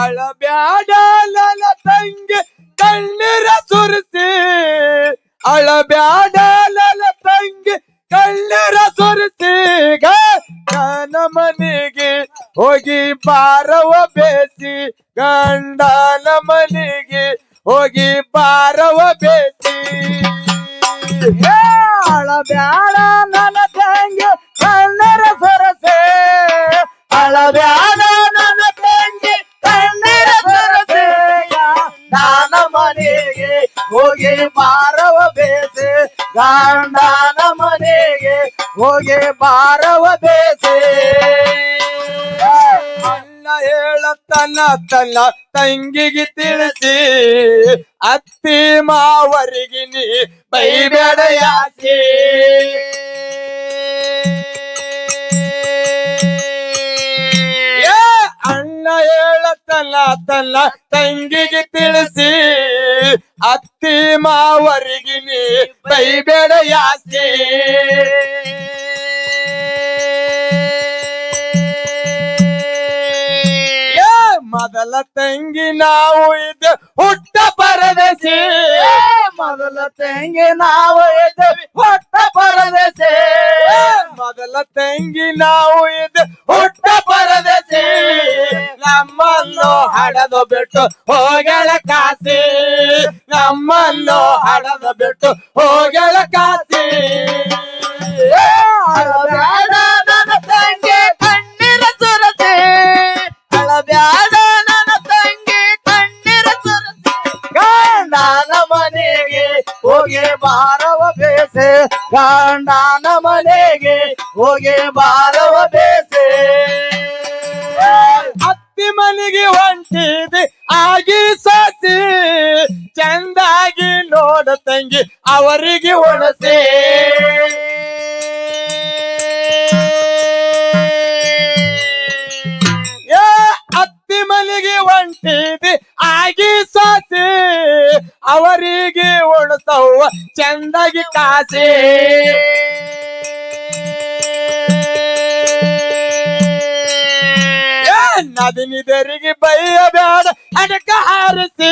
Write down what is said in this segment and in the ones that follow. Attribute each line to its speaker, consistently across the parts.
Speaker 1: ಅಳಬ್ಯಾಡ ನನ್ನ ತಂಗಿ ಕಣ್ಣೀರ ಸುರಿಸಿ. ಅಳಬ್ಯಾಡ ನನ್ನ ತಂಗಿ ಕಣ್ಣೀರ ಸುರಿಸಿ. ಗನ ಮನೆಗೆ ಹೋಗಿ ಬಾರವ ಬೇಸಿ. ಗಂಡನ ಮನೆಗೆ ಹೋಗಿ ಬಾರವ ಬೇಸಿ. ಅಳಬ್ಯಾಡ ನನ್ನ ತಂಗಿ ಕಣ್ಣರ ಸುರಿಸಿ. ಅಳಬ್ಯಾಡ ಹೋಗಿ ಮಾರವ ಬೇಸೆ, ಗಂಡನ ಮನೆಗೆ ಹೋಗಿ ಬಾರವ ಬೇಸೆ. ಅಣ್ಣ ಹೇಳತ್ತನ ತನ್ನ ತಂಗಿಗೆ ತಿಳಿಸಿ, ಅತ್ತಿ ಮಾವರಿಗೆ ನೀ ಬೈಬೇಡ ಯಾಕೆ? ಏ, ಅಣ್ಣ ಹೇಳತ್ತಲ್ಲ ತನ್ನ ತಂಗಿಗೆ ತಿಳಿಸಿ ಬೈಬೇಡ ಯಾಕೆ? ಏ ಮೊದಲ ತಂಗಿ ನಾವು ಇದು ಹುಟ್ಟ ಪರದೇಶಿ. ಮೊದಲ ತಂಗಿ ನಾವು ಇದು ಹುಟ್ಟ ಪರದೇಶಿ. ಮೊದಲ ತಂಗಿ ನಾವು ಇದು ಹುಟ್ಟ ಪರದೇಶಿ. ನಮ್ಮನ್ನು ಹಡದು ಬಿಟ್ಟು ಹೋಗಳ ಕಾಸಿ. ನಮ್ಮನ್ನು ಹಡದು ಬಿಟ್ಟು ಹೋಗಳ ಕಾಸಿ. ಸುರತೆ. ಸುರತೆ. ಮನೆಗೆ ಹೋಗಿ ಬಾರವ ಬೇಸೆ. ಗಂಡನ ಮನೆಗೆ ಹೋಗಿ ಬಾರವ ಬೇಸೆ. ಮನೆಗೆ ಹೊಂಟಿದೆ. ಆಗಿ ಸತಿ, ಚಂದಾಗಿ ನೋಡ ತಂಗಿ, ಅವರಿಗೆ ಒಣಸೆ. ಏ, ಅತ್ತಿ ಮನೆಗೆ ಹೊಂಟಿದೆ. ಆಗಿ ಸತಿ, ಅವರಿಗೆ ಒಣತವ ಚಂದಾಗಿ ಕಾಸೆ. ಏ ನದಿನಿದರಿಗೆ ಬೈಯ ಬ್ಯಾಡ ಅಡಕ ಹಾರಿಸಿ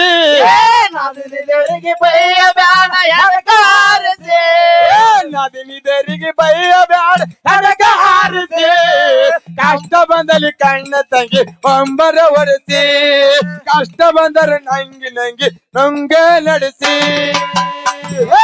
Speaker 1: ನದಿನಿದರಿಗೆ ಬೈಯ ಬ್ಯಾಡ ಅಡಕ ಹಾರಿಸಿ ನದಿನಿದರಿಗೆ ಬೈಯ ಬ್ಯಾಡ ಅಡಕ ಹಾರಿಸಿ ಕಷ್ಟ ಬಂದಲ್ಲಿ ಕಣ್ಣ ತಂಗಿ ಒಂಬರ ಒರೆಸಿ ಕಷ್ಟ ಬಂದರೆ ನಂಗಿ ನಂಗಿ ನಂಗೆ ನಡೆಸಿ ಏ,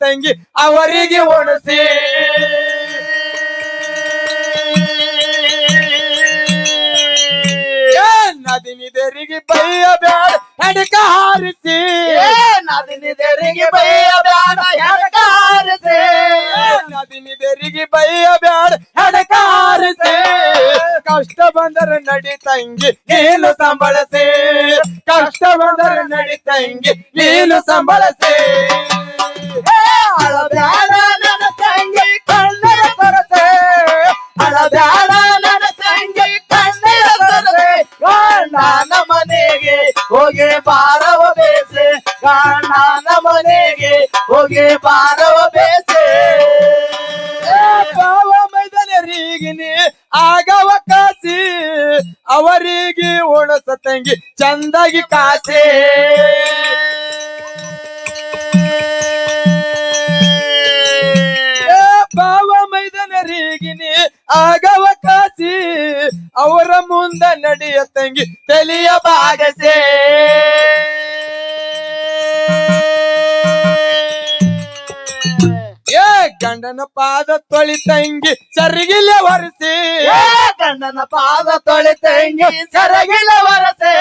Speaker 1: ತಂಗಿ ಅವರಿಗೆ ಒಣಸಿ. ಏ ನದಿನಿದರಿಗೆ ಬೈಯ ಬ್ಯಾಡ ಹೆಡಕ ಹಾರಿಸಿ.
Speaker 2: ನದಿನಿದರಿಗೆ ಬೈಯ ಬ್ಯಾಡ ಹೆಡಕ ಹಾರಿಸಿ.
Speaker 1: ನದಿನಿದರಿಗೆ ಬೈಯ ಬ್ಯಾಡ ಹೆಡಕ ಹಾರಿಸಿ. ಕಷ್ಟ ಬಂದರೆ ನಡಿ ತಂಗಿ ನೀನು ಸಂಬಳಸಿ. ಕಷ್ಟ ಬಂದರೆ ನಡಿ ತಂಗಿ ನೀನು ಸಂಬಳಸಿ.
Speaker 2: ಹೋಗಿ ಬಾರವ ಬೇಸೆ ಗಂಡನ ಮನೆಗೆ ಹೋಗಿ ಬಾರವ ಬೇಸೆ
Speaker 1: ಭಾವ ಮೈದನರಿಗಿನಿ ಆಗವ ಕಾಸಿ ಅವರಿಗೆ ಉಣಸ ತಂಗಿ ಚಂದಾಗಿ ಕಾಸೆ. ಆಗವ ಕಾಸಿ ಅವರ ಮುಂದ ನಡೆಯ ತಂಗಿ ತಲಿಯ ಬಾಗಸೆ. ಏ ಗಂಡನ ಪಾದ ತೊಳಿ ತಂಗಿ ಸರಿಗಿಲ್ಲ
Speaker 2: ವರಸಿ ಗಂಡನ ಪಾದ ತೊಳಿ ತಂಗಿ ಸರಗಿಲ್ಲ ವರಸೆ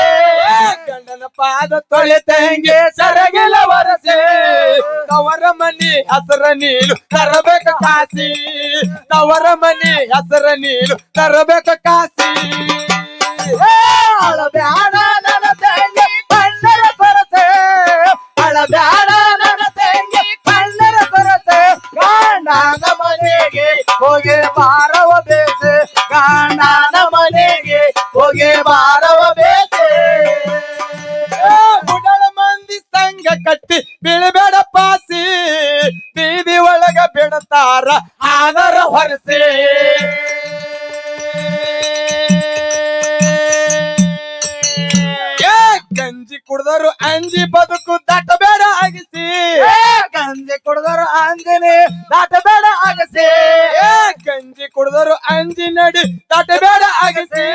Speaker 1: ಗಂಡನ ಪಾದ ತೊಳಿ ತಂಗಿ ಸರಗಿಲ್ಲ ಒರೆಸಿ. ಅವರ ಮನಿ ಹಸರ ನೀನು ತರಬೇಕ ಕಾಸಿ. ತವರ ಮನೆ ಹೆಸರ ನೀನು. ತರಬೇಕ ಕಾಸಿ.
Speaker 2: ಅಳಬ್ಯಾಡ ನನ್ನ ತಂಗಿ, ಕಣ್ಣರ ಕೊರತೆ. ಅಳಬ್ಯಾಡ ನನ್ನ ತಂಗಿ, ಕಣ್ಣರ ಕೊರತೆ. ಗಂಡನ ಮನೆಗೆ ಹೋಗಿ ಬಾರವ
Speaker 1: ಕುಡ್ದರು ಅಂಜಿ ಬದುಕು ದಟ್ಟಬೇಡ ಬೇಡ
Speaker 2: ಆಗಿಸಿ ಗಂಜಿ ಕುಡ್ದರು ಅಂಜನೆ ದಾಟಬೇಡ ಬೇಡ
Speaker 1: ಏ, ಗಂಜಿ ಕುಡ್ದರು ಅಂಜಿ ನಡಿ ದಟ್ಟಬೇಡ ಅಗಿಸಿ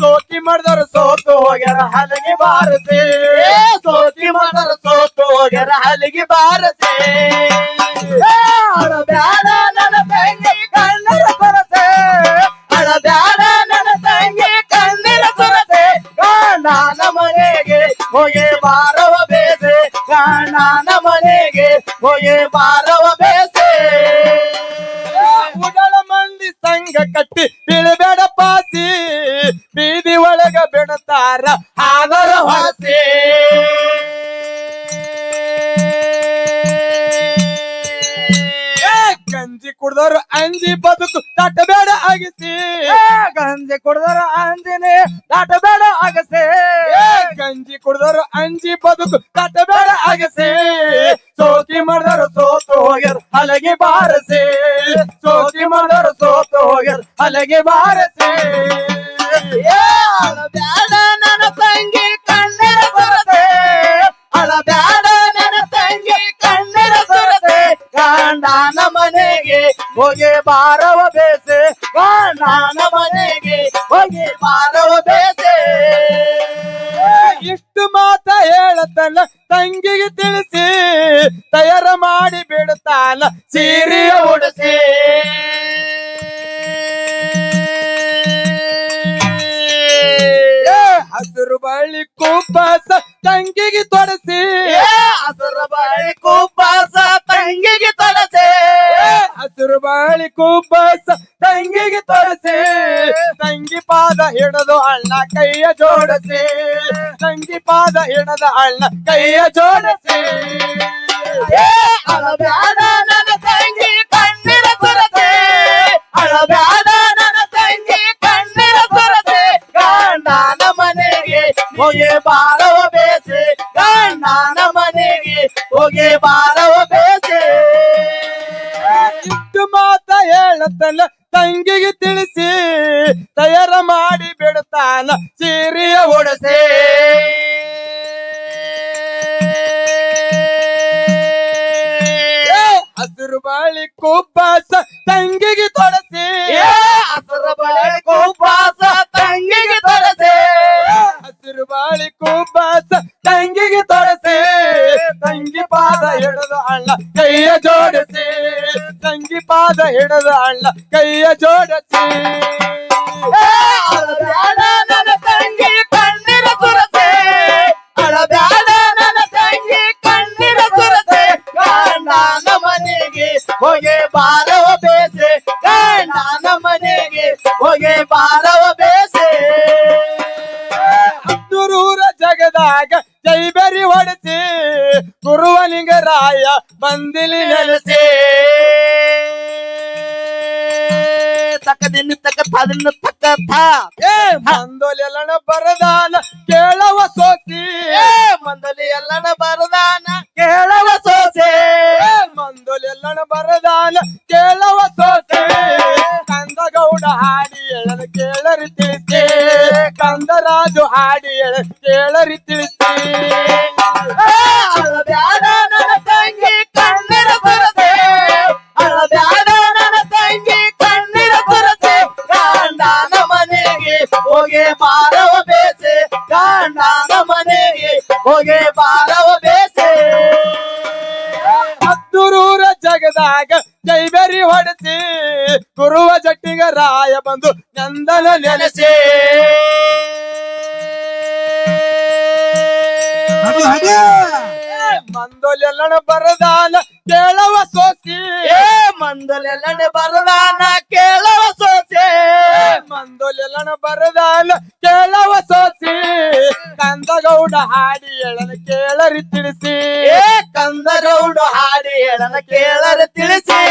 Speaker 1: ಸೋಕಿ ಮಾಡಿದರು ಸೋತು ಹೋಗ್ಯಾರ ಹಲಗಿ ಬಾರಸಿ.
Speaker 2: ಸೋತಿ ಮಗರ ಸೋತು ಹೋಗ್ಯಾರ ಹಲಗಿ ಬಾರಸೆ.
Speaker 1: ಕಟ್ಟಿ ಬೀಳಬೇಡ ಪಾಸಿ ಬೀದಿ ಒಳಗ ಬೆಣತಾರ ಆದರ ಹಾಸಿ ಗಂಜಿ ಕುಡ್ದವ್ರು ಅಂಜಿ ಬದುಕು ದಾಟಬೇಡ
Speaker 2: ಆಗಿಸಿ ಗಂಜಿ ಕುಡ್ದವ್ರು ಅಂಜಿನಿ ದಾಟಬೇಡ ಆಗಸೆ
Speaker 1: ಗಂಜಿ ಕುಡ್ದವ್ರು ಅಂಜಿ ಬದುಕು ಹೋಗ್ಯಾರ ಹಲಗಿ
Speaker 2: ಬ್ಯಾಡ ನನ್ನ ತಂಗಿ ಕಣ್ಣರ ಕೊರತೆ. ಅಳಬ್ಯಾಡ ನನ್ನ ತಂಗಿ ಕಣ್ಣರ ಗಂಡನ ಮನೆಗೆ ಹೋಗಿ ಬಾರವ ಬೇಸೆ. ಗಂಡನ ಮನೆಗೆ ಹೋಗಿ ಬಾರವ
Speaker 1: ಹಸಿರು ಬಳ್ಳಿ ತಂಗಿಗೆ ತೊಡಸಿ.
Speaker 2: ಅದರ ಹಸರ ಬಾಳಿ ಕುಪ್ಪಾಸ ತಂಗಿಗೆ ತೊಡಸೆ.
Speaker 1: ಹಸುರು ಬಾಳಿ ತಂಗಿಗೆ ತೊಡಸಿ. ತಂಗಿ ಪಾದ ಹಿಡದು ಅಣ್ಣ ಕೈಯ ಜೋಡಸೆ. ತಂಗಿ ಪಾದ ಹಿಡದ ಅಣ್ಣ ಕೈಯ ಜೋಡಸೆ.
Speaker 2: ಏ ಅಳಬ್ಯಾಡ ನನ್ನ ಹೋಗಿ ಬಾರವ ಬೇಸೆ ಗಂಡನ ಮನೆಗೆ ಹೋಗಿ ಬಾರವ ಬೇಸೆ.
Speaker 1: ಇಷ್ಟು ಮಾತ ಹೇಳತ್ತಲ್ಲ ತಂಗಿಗೆ ತಿಳಿಸಿ ತಯಾರ ಮಾಡಿ ಬಿಡುತ್ತಾನ ಸೀರಿಯ ಒಡಸೆ. ಹಸಿರು ಬಾಳಿ ಕುಬ್ಬಾಸ ತಂಗಿಗೆ ತೊಡಸಿ. ಕೈಯ ಜೋಡಿಸಿ ತಂಗಿ ಪಾದ ಹಿಡದ ಅಣ್ಣ ಕೈಯ ಜೋಡಿಸಿ.
Speaker 2: ನನ್ನ ತಂಗಿ ಕಣ್ಣಿನ ಕೊರತೆ ಅಳಬ್ಯಾಡ ನನ್ನ ತಂಗಿ ಕಣ್ಣಿನ ಕೊರತೆ. ಗಂಡನ ಮನೆಗೆ ಹೋಗಿ ಬಾರವ ಬೇಸೆ ಗಂಡನ ಮನೆಗೆ ಹೋಗಿ ಬಾರವ ಬೇಸೆ.
Speaker 1: ಹತ್ತೂರೂರ ಜಗದಾಗ ಜೈಬೆರಿ ಹೊಡೆಸಿ ಗುರುವಲಿಂಗರಾಯ ಬಂದಿಲಿ ನೆಲೆಸಿ.
Speaker 2: ತಕ್ಕ ದಿನ ತಕ್ಕ ತದಿನ ತಕ್ಕ
Speaker 1: ಏ ಮಂದೋಲೆಲ್ಲಣ ಬರದಾನ ಕೇಳವ ಸೋಸಿ
Speaker 2: ಏ ಮಂದಲಿ ಎಲ್ಲಣ ಬರದಾನ ಕೇಳವ ಸೋಸೆ
Speaker 1: ಏ ಮಂದೋಲೆಲ್ಲಣ ಬರದಾನ ಕೇಳವ ಸೋಸಿ ಕಂದಗೌಡ ಹಾಡಿ ಎಳನ ಕೇಳರಿ ತಿಳಿಸಿ. ಕಂದರಾಜು ಹಾಡಿ ಎಳ ಕೇಳರಿ ತಿಳಿಸಿ.
Speaker 2: ಹೋಗಿ ಬಾರವ ಬೇಸೆ ಕಾಣ ಮನೆಗೆ ಹೋಗಿ ಬಾರವ ಬೇಸೆ.
Speaker 1: ಹತ್ತೂರೂರ ಜಗದಾಗ ಜೈಬೆರಿ ಹೊಡೆಸಿ ಗುರುವ ಜಟ್ಟಿಗ ರಾಯ ಬಂದು ನಂದನ ನೆನೆಸಿ. ಮಂದೊಲೆಲ್ಲಣ ಬರದಾನ ಕೇಳವ ಸೋಸಿ.
Speaker 2: ಏ ಮಂದಲೆಲ್ಲನೆ ಬರದಾನ ಕೇಳವ ಸೋಸೆ.
Speaker 1: ಮಂದೊಲೆಲ್ಲಣ ಬರದಾನ ಕೇಳವ ಸೋಸಿ. ಕಂದಗೌಡ ಹಾಡಿ ಎಳನ ಕೇಳರಿ ತಿಳಿಸಿ.
Speaker 2: ಏ ಕಂದಗೌಡ ಹಾಡಿ ಹೇಳನ ಕೇಳರಿ ತಿಳಿಸಿ.